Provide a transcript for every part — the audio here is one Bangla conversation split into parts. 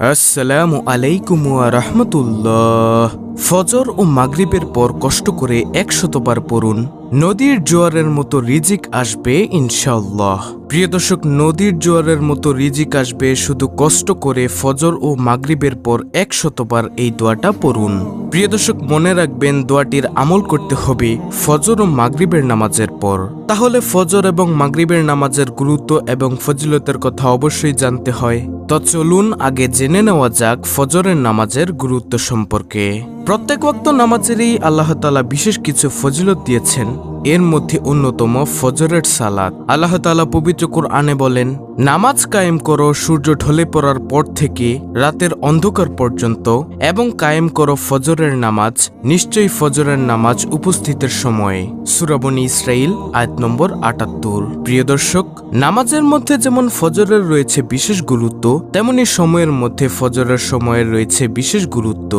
আসসালামু আলাইকুম রহমতুল্লাহ। ফজর ও মাগরিবের পর কষ্ট করে একশতবার পড়ুন। নদীর জোয়ারের মতো রিজিক আসবে ইনশাআল্লাহ। প্রিয় দর্শক, নদীর জোয়ারের মতো রিজিক আসবে শুধু কষ্ট করে ফজর ও মাগরিবের পর এক শতবার এই দোয়াটা পড়ুন। প্রিয় দর্শক, মনে রাখবেন দোয়াটির আমল করতে হবে ফজর ও মাগরিবের নামাজের পর। তাহলে ফজর এবং মাগরিবের নামাজের গুরুত্ব এবং ফজিলতের কথা অবশ্যই জানতে হয়। তো চলুন আগে জেনে নেওয়া যাক ফজরের নামাজের গুরুত্ব সম্পর্কে। প্রত্যেক ওয়াক্ত নামাজেরই আল্লাহ তালা বিশেষ কিছু ফজিলত দিয়েছেন। এর মধ্যে অন্যতম ফজরের সালাদ আল্লাহ তালা পবিত্র কোরআনে বলেন নামাজ কায়েম করো, সূর্য ঢলে পড়ার পর থেকে রাতের অন্ধকার পর্যন্ত এবং কায়েম করো ফজরের নামাজ, নিশ্চয়ই ফজরের নামাজ উপস্থিতের সময়ে। সুরাবনী ইসরাইল আয়াত নম্বর আটাত্তর। প্রিয় দর্শক, নামাজের মধ্যে যেমন ফজরের রয়েছে বিশেষ গুরুত্ব, তেমনি সময়ের মধ্যে ফজরের সময়ের রয়েছে বিশেষ গুরুত্ব।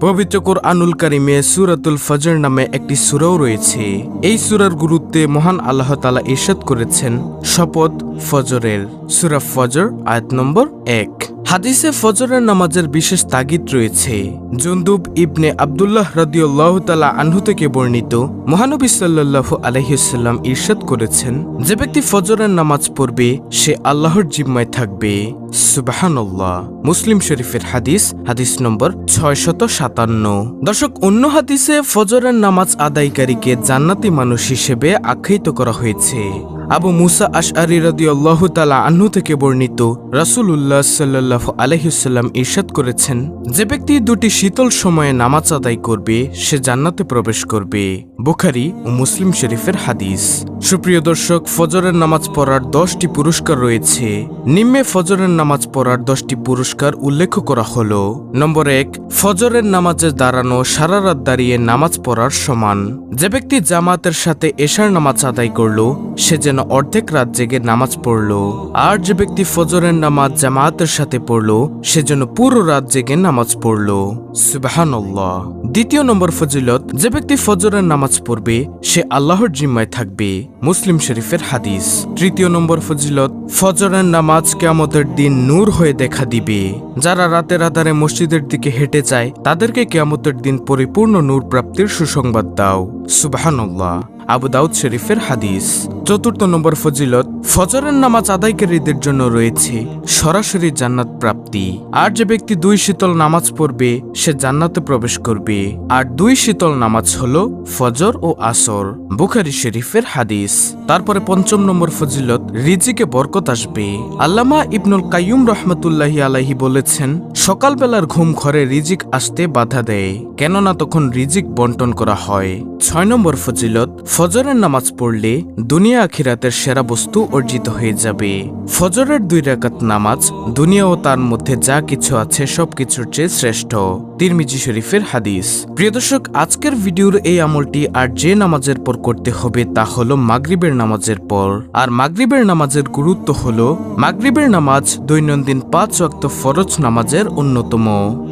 পবিত্র কোরআনুল কারিমে সুরাতুল ফজর নামে একটি সুরাও রয়েছে। এই সুরার গুরুত্বে মহান আল্লাহ তালা ইরশাদ করেছেন, শপথ ফজরের। সুরা ফজর, আয়াত নম্বর এক। হাদিসে ফজরের নামাজের বিশেষ তাগিদ রয়েছে। জন্দুব ইবনে আবদুল্লাহ রদিউল্লাহ তালা আনহু থেকে বর্ণিত, মহানবী সাল্লাল্লাহু আলহিসাল্লাম ইরশাদ করেছেন, যে ব্যক্তি ফজরের নামাজ পড়বে, সে আল্লাহর জিম্মায় থাকবে। সুবাহান্লাহ মুসলিম শরীফের হাদিস হাদিস নম্বর ছয় শত সাতান্ন। দর্শক, অন্য হাদিসে ফজরের নামাজ আদায়কারীকে জান্নাতি মানুষ হিসেবে আখ্যায়িত করা হয়েছে। আবু মুসা আশআরি রাদিয়াল্লাহু তাআলা আনহু থেকে বর্ণিত রাসূলুল্লাহ সাল্লাল্লাহু আলাইহিসাল্লাম ইরশাদ করেছেন, যে ব্যক্তি দুটি শীতল সময়ে নামাজ আদায় করবে, সে জান্নাতে প্রবেশ করবে। বুখারি ও মুসলিম শরীফের হাদিস। সুপ্রিয় দর্শক, ফজরের নামাজ পড়ার দশটি পুরস্কার রয়েছে। নিম্নে ফজরের নামাজ পড়ার দশটি পুরস্কার উল্লেখ করা হল, নম্বর এক, ফজরের নামাজে দাঁড়ানো সারা রাত দাঁড়িয়ে নামাজ পড়ার সমান। যে ব্যক্তি জামাতের সাথে এশার নামাজ আদায় করল, সে যেন অর্ধেক রাত জেগে নামাজ পড়ল। আর যে ব্যক্তি ফজরের নামাজ জামাতের সাথে পড়ল, সে যেন পুরো রাত জেগে নামাজ পড়ল। সুবাহান্লাহ দ্বিতীয় নম্বর ফজিলত, যে ব্যক্তি ফজরের নামাজ পড়বে, সে আল্লাহর জিম্মায় থাকবে। মুসলিম শরীফের হাদিস। তৃতীয় নম্বর ফজিলত, ফজরের নামাজ কেয়ামতের দিন নূর হয়ে দেখা দিবে। যারা রাতের আধারে মসজিদের দিকে হেঁটে যায়, তাদেরকে কেয়ামতের দিন পরিপূর্ণ নূর প্রাপ্তির সুসংবাদ দাও। সুবাহান্লাহ আবু দাউদ শরীফের হাদিস। চতুর্থ নম্বর ফজিলত, ফজরের নামাজ আদায়কারীদের জন্য রয়েছে সরাসরি জান্নাত প্রাপ্তি। আর যে ব্যক্তি দুই শীতল নামাজ পড়বে, সে জান্নাতে প্রবেশ করবে। আর দুই শীতল নামাজ হল ফজর ও আসর। বুখারি শরীফের হাদিস। তারপরে পঞ্চম নম্বর ফজিলত, রিজিকে বরকত আসবে। আল্লামা ইবনুল কাইয়ুম রহমতুল্লাহি আলাহি বলেছেন, সকালবেলার ঘুম ঘরে রিজিক আসতে বাধা দেয়, কেননা তখন রিজিক বন্টন করা হয়। ছয় নম্বর ফজিলত ফজরের নামাজ পড়লে দুনিয়া আখিরাতের সেরা বস্তু অর্জিত হয়ে যাবে। ফজরের দুই রাকাত নামাজ দুনিয়া ও তার মধ্যে যা কিছু আছে সবকিছুর চেয়ে শ্রেষ্ঠ। তিরমিজি শরীফের হাদিস। প্রিয় দর্শক, আজকের ভিডিওর এই আমলটি আর যে নামাজের পর করতে হবে তা হলো মাগরিবের নামাজের পর। আর মাগরিবের নামাজের গুরুত্ব হলো, মাগরিবের নামাজ দৈনন্দিন পাঁচ ওয়াক্ত ফরজ নামাজের অন্যতম।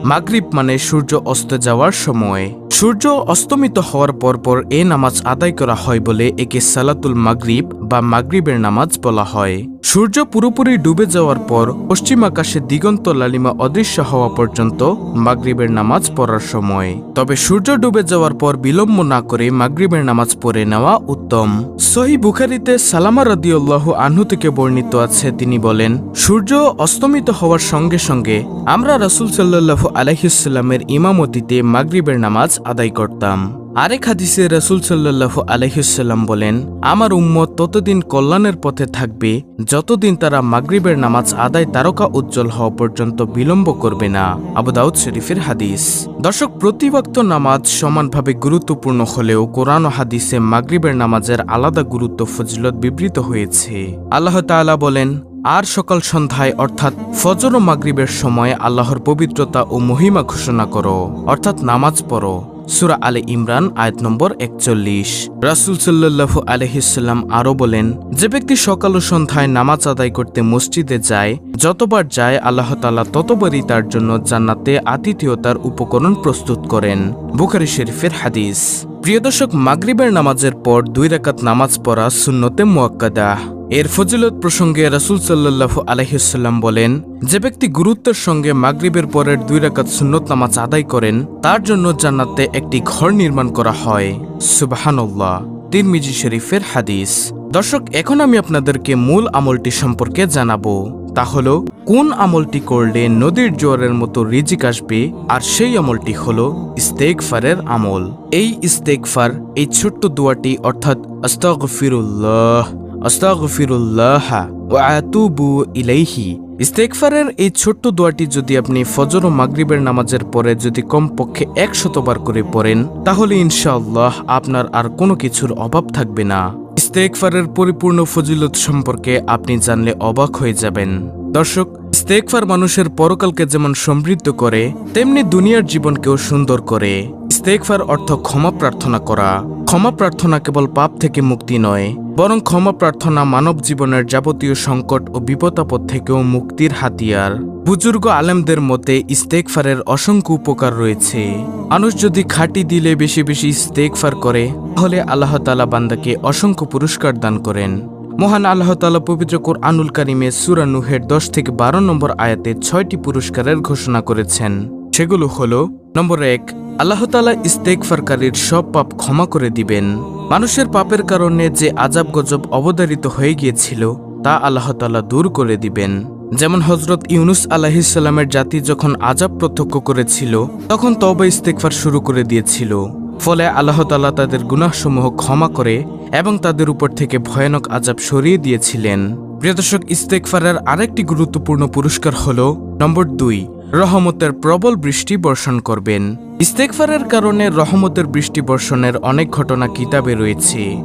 মাগরিব মানে সূর্য অস্ত যাওয়ার সময়। সূর্য অস্তমিত হওয়ার পরপর এ নামাজ আদায় করা হয় বলে একে সালাতুল মাগরিব বা মাগরিবের নামাজ বলা হয়। সূর্য পুরোপুরি ডুবে যাওয়ার পর পশ্চিম আকাশে দিগন্ত লালিমা অদৃশ্য হওয়া পর্যন্ত মাগরিবের নামাজ পড়ার সময়। তবে সূর্য ডুবে যাওয়ার পর বিলম্ব না করে মাগরিবের নামাজ পড়ে নেওয়া উত্তম। সহি বুখারিতে সালামা রাদিউল্লাহ আনহু থেকে বর্ণিত আছে, তিনি বলেন, সূর্য অস্তমিত হওয়ার সঙ্গে সঙ্গে আমরা রাসুল সাল্লাল্লাহু আলহিসাল্লামের ইমামতিতে মাগরিবের নামাজ আদায় করতাম। আরেক হাদিসে রসুল সাল্লাল্লাহু আলহিসাল্লাম বলেন, আমার উম্মত ততদিন কল্যাণের পথে থাকবে, যতদিন তারা মাগরিবের নামাজ আদায় তারকা উজ্জ্বল হওয়া পর্যন্ত বিলম্ব করবে না। আবু দাউদ শরীফের হাদিস। দর্শক প্রতিবক্ত নামাজ সমানভাবে গুরুত্বপূর্ণ হলেও কোরআন ও হাদিসে মাগরিবের নামাজের আলাদা গুরুত্ব ফজিলত বিবৃত হয়েছে। আল্লাহ তাআলা বলেন, আর সকাল সন্ধ্যায় অর্থাৎ ফজর ও মাগরিবের সময় আল্লাহর পবিত্রতা ও মহিমা ঘোষণা করো, অর্থাৎ নামাজ পড়ো। সুরা আলে ইমরান, আয়াত নম্বর একচল্লিশ। রাসুল সাল্লাহু আলহিসাল্লাম আরও বলেন, যে ব্যক্তি সকাল ও সন্ধ্যায় নামাজ আদায় করতে মসজিদে যায়, যতবার যায় আল্লাহ তালা ততবারই তার জন্য জান্নাতে আতিথেয়তার উপকরণ প্রস্তুত করেন। বুখারি শরীফের হাদিস। প্রিয় দর্শক, মাগরিবের নামাজের পর দুই রাকাত নামাজ পড়া সুন্নতে মুয়াক্কাদা। এর ফজিলত প্রসঙ্গে রাসূল সাল্লাল্লাহু আলাইহিসাল্লাম বলেন, যে ব্যক্তি গুরুত্বের সঙ্গে মাগরিবের পরের দুই রাকাত সুন্নত নামাজ আদায় করেন, তার জন্য জান্নাতে একটি ঘর নির্মাণ করা হয়। সুবহানাল্লাহ। তিরমিজি শরীফের হাদিস। দর্শক, এখন আমি আপনাদেরকে মূল আমলটি সম্পর্কে জানাব। তা হল, কোন আমলটি করলে নদীর জোয়ারের মতো রিজিক আসবে, আর সেই আমলটি হলো ইস্তেকফারের আমল। এই ইস্তেকফার এই ছোট্ট দোয়াটি অর্থাৎ আস্তাগফিরুল্লাহ। আস্তাগফিরুল্লাহ ওয়া আতুবু ইলাইহি। ইস্তেকফারের এই ছোট্ট দোয়াটি যদি আপনি ফজর ও মাগরিবের নামাজের পরে যদি কমপক্ষে একশতবার করে পড়েন, তাহলে ইনশাআল্লাহ আপনার আর কোনো কিছুর অভাব থাকবে না। ইস্তেকফারের পরিপূর্ণ ফজিলত সম্পর্কে আপনি জানলে অবাক হয়ে যাবেন। দর্শক ইস্তেকফার মানুষের পরকালকে যেমন সমৃদ্ধ করে, তেমনি দুনিয়ার জীবনকেও সুন্দর করে। ইস্তেকফার অর্থ ক্ষমা প্রার্থনা করা। ক্ষমা প্রার্থনা কেবল পাপ থেকে মুক্তি নয় বরং ক্ষমা প্রার্থনা মানব জীবনের যাবতীয় সংকট ও বিপদাপদ থেকেও মুক্তির হাতিয়ার। বুজুর্গ আলেমদের মতে ইস্তেকফারের অসংখ্য উপকার রয়েছে। মানুষ যদি খাঁটি দিলে বেশি বেশি ইস্তেকফার করে, তাহলে আল্লাহ তালা বান্দাকে অসংখ্য পুরস্কার দান করেন। মহান আল্লাহ তালা পবিত্র আনুল কারিমে সুরানুহের দশ থেকে বারো নম্বর আয়াতে ছয়টি পুরস্কারের ঘোষণা করেছেন। সেগুলো হল, নম্বর এক, আল্লাহ তালা ইস্তেকফারকারীর সব পাপ ক্ষমা করে দিবেন। মানুষের পাপের কারণে যে আজাব গজব অবদারিত হয়ে গিয়েছিল, তা আল্লাহ তালা দূর করে দিবেন। যেমন হজরত ইউনুস আলাহিসাল্লামের জাতি যখন আজাব প্রত্যক্ষ করেছিল, তখন তবা ইস্তেকফার শুরু করে দিয়েছিল। ফলে আল্লাহ তালা তাদের গুনাহসমূহ ক্ষমা করে এবং তাদের উপর থেকে ভয়ানক আজাব সরিয়ে দিয়েছিলেন। প্রিয় দর্শক ইস্তেকফারের আরেকটি গুরুত্বপূর্ণ পুরস্কার হল নম্বর দুই। রহমতের প্রবল বৃষ্টি বর্ষণ করবেন। ইস্তেকফারের কারণে রহমতের বৃষ্টি বর্ষণের অনেক ঘটনা কিতাবে রয়েছে।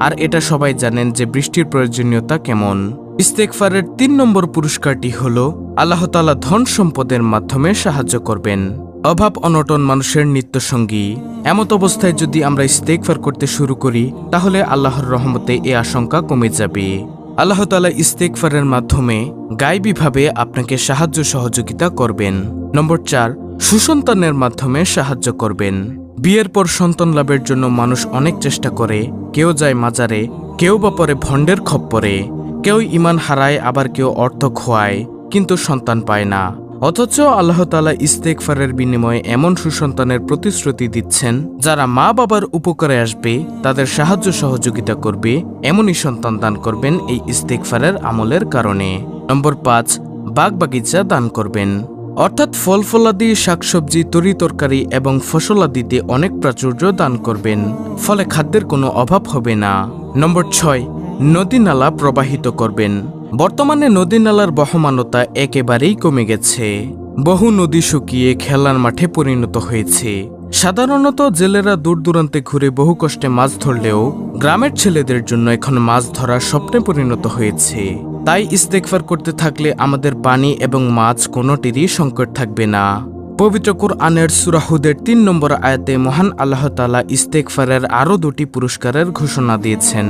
আর এটা সবাই জানেন যে বৃষ্টির প্রয়োজনীয়তা কেমন। ইস্তেকফারের তিন নম্বর পুরস্কারটি হল, আল্লাহ তালা ধন সম্পদের মাধ্যমে সাহায্য করবেন। অভাব অনটন মানুষের নিত্যসঙ্গী। এমত অবস্থায় যদি আমরা ইস্তেকফার করতে শুরু করি, তাহলে আল্লাহর রহমতে এ আশঙ্কা কমে যাবে। আল্লাহ তালা ইস্তেকফারের মাধ্যমে গাইবিভাবে আপনাকে সাহায্য সহযোগিতা করবেন। নম্বর চার, সুসন্তানের মাধ্যমে সাহায্য করবেন। বিয়ের পর সন্তান লাভের জন্য মানুষ অনেক চেষ্টা করে, কেউ যায় মাজারে, কেউ বা পরে ভণ্ডের খপ্পরে, কেউ ইমান হারায়, আবার কেউ অর্থ খোয়ায়, কিন্তু সন্তান পায় না। অথচ আল্লাহ তালা ইস্তেকফারের বিনিময়ে এমন সুসন্তানের প্রতিশ্রুতি দিচ্ছেন, যারা মা বাবার উপকারে আসবে, তাদের সাহায্য সহযোগিতা করবে, এমনই সন্তান দান করবেন এই ইস্তেকফারের আমলের কারণে। নম্বর পাঁচ বাগ বাগিচা দান করবেন। অর্থাৎ ফল ফলাদি শাকসবজি, তরি তরকারি এবং ফসলাদিতে অনেক প্রাচুর্য দান করবেন, ফলে খাদ্যের কোনো অভাব হবে না। নম্বর ছয়, নদী নালা প্রবাহিত করবেন। বর্তমানে নদী নালার বহমানতা একেবারেই কমে গেছে। বহু নদী শুকিয়ে খেলার মাঠে পরিণত হয়েছে। সাধারণত জেলেরা দূর দূরান্তে ঘুরে বহু কষ্টে মাছ ধরলেও গ্রামের ছেলেদের জন্য এখন মাছ ধরা স্বপ্নে পরিণত হয়েছে। তাই ইস্তেকফার করতে থাকলে আমাদের পানি এবং মাছ কোনোটিরই সংকট থাকবে না। পবিত্র কুরআনের সুরাহুদের তিন নম্বর আয়াতে মহান আল্লাহ তালা ইস্তেকফারের আরও দুটি পুরস্কারের ঘোষণা দিয়েছেন।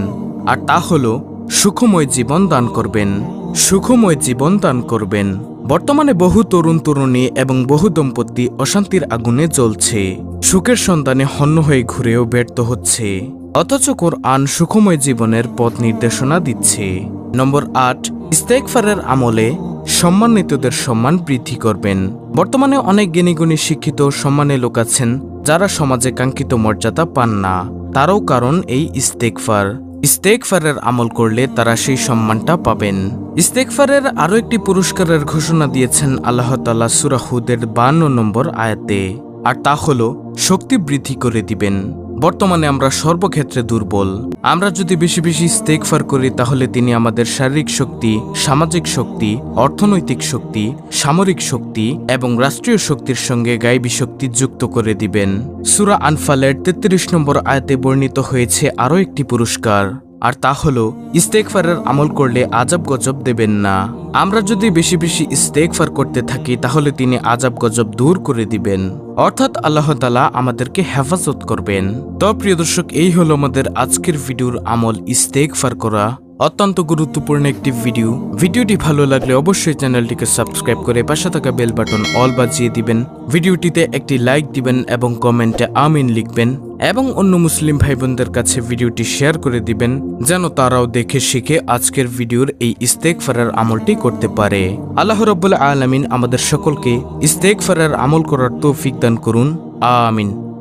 আর তা হল সুখময় জীবন দান করবেন, সুখময় জীবন দান করবেন। বর্তমানে বহু তরুণ তরুণী এবং বহু দম্পতি অশান্তির আগুনে জ্বলছে। সুখের সন্তানে হন্য হয়ে ঘুরেও ব্যর্থ হচ্ছে। অথচ কোরআন সুখময় জীবনের পথ নির্দেশনা দিচ্ছে। নম্বর আট ইস্তেকফারের আমলে সম্মানিতদের সম্মান বৃদ্ধি করবেন। বর্তমানে অনেক জ্ঞানীগুণী শিক্ষিত সম্মানে লোক আছেন যারা সমাজে কাঙ্ক্ষিত মর্যাদা পান না। তারও কারণ এই ইস্তেকফার ইস্তেকফারের আমল করলে তারা সেই সম্মানটা পাবেন। ইস্তেকফারের আরও একটি পুরস্কারের ঘোষণা দিয়েছেন আল্লাহ তালা সুরাহুদের বান্ন নম্বর আয়াতে। আর তা হল, শক্তি বৃদ্ধি করে দিবেন। বর্তমানে আমরা সর্বক্ষেত্রে দুর্বল। আমরা যদি বেশি বেশি ইস্তেকফার করি, তাহলে তিনি আমাদের শারীরিক শক্তি, সামাজিক শক্তি, অর্থনৈতিক শক্তি, সামরিক শক্তি এবং রাষ্ট্রীয় শক্তির সঙ্গে গাইবী শক্তি যুক্ত করে দিবেন। সুরা আনফালের তেত্রিশ নম্বর আয়াতে বর্ণিত হয়েছে আরও একটি পুরস্কার। আর তা হলো ইস্তেকফারের আমল করলে আজাব গজব দেবেন না। আমরা যদি বেশি বেশি ইস্তেকফার করতে থাকি, তাহলে তিনি আজাব গজব দূর করে দিবেন। অর্থাৎ আল্লাহ তালা আমাদেরকে হেফাজত করবেন। তো প্রিয় দর্শক, এই হলো আমাদের আজকের ভিডিওর আমল ইস্তেকফার করা। অত্যন্ত গুরুত্বপূর্ণ একটি ভিডিও। ভিডিওটি ভালো লাগলে অবশ্যই চ্যানেলটিকে সাবস্ক্রাইব করে পাশে থাকা বেল বাটন অল বাজিয়ে দিবেন। ভিডিওটিতে একটি লাইক দিবেন এবং কমেন্টে আমিন লিখবেন। এবং অন্য মুসলিম ভাই বোনদের কাছে ভিডিওটি শেয়ার করে দিবেন, যেন তারাও দেখে শিখে আজকের ভিডিওর এই ইস্তেক ফেরার আমলটি করতে পারে। আল্লাহ রব্বুল আলমিন আমাদের সকলকে ইস্তেক ফেরার আমল করার তৌফিক দান করুন। আমিন।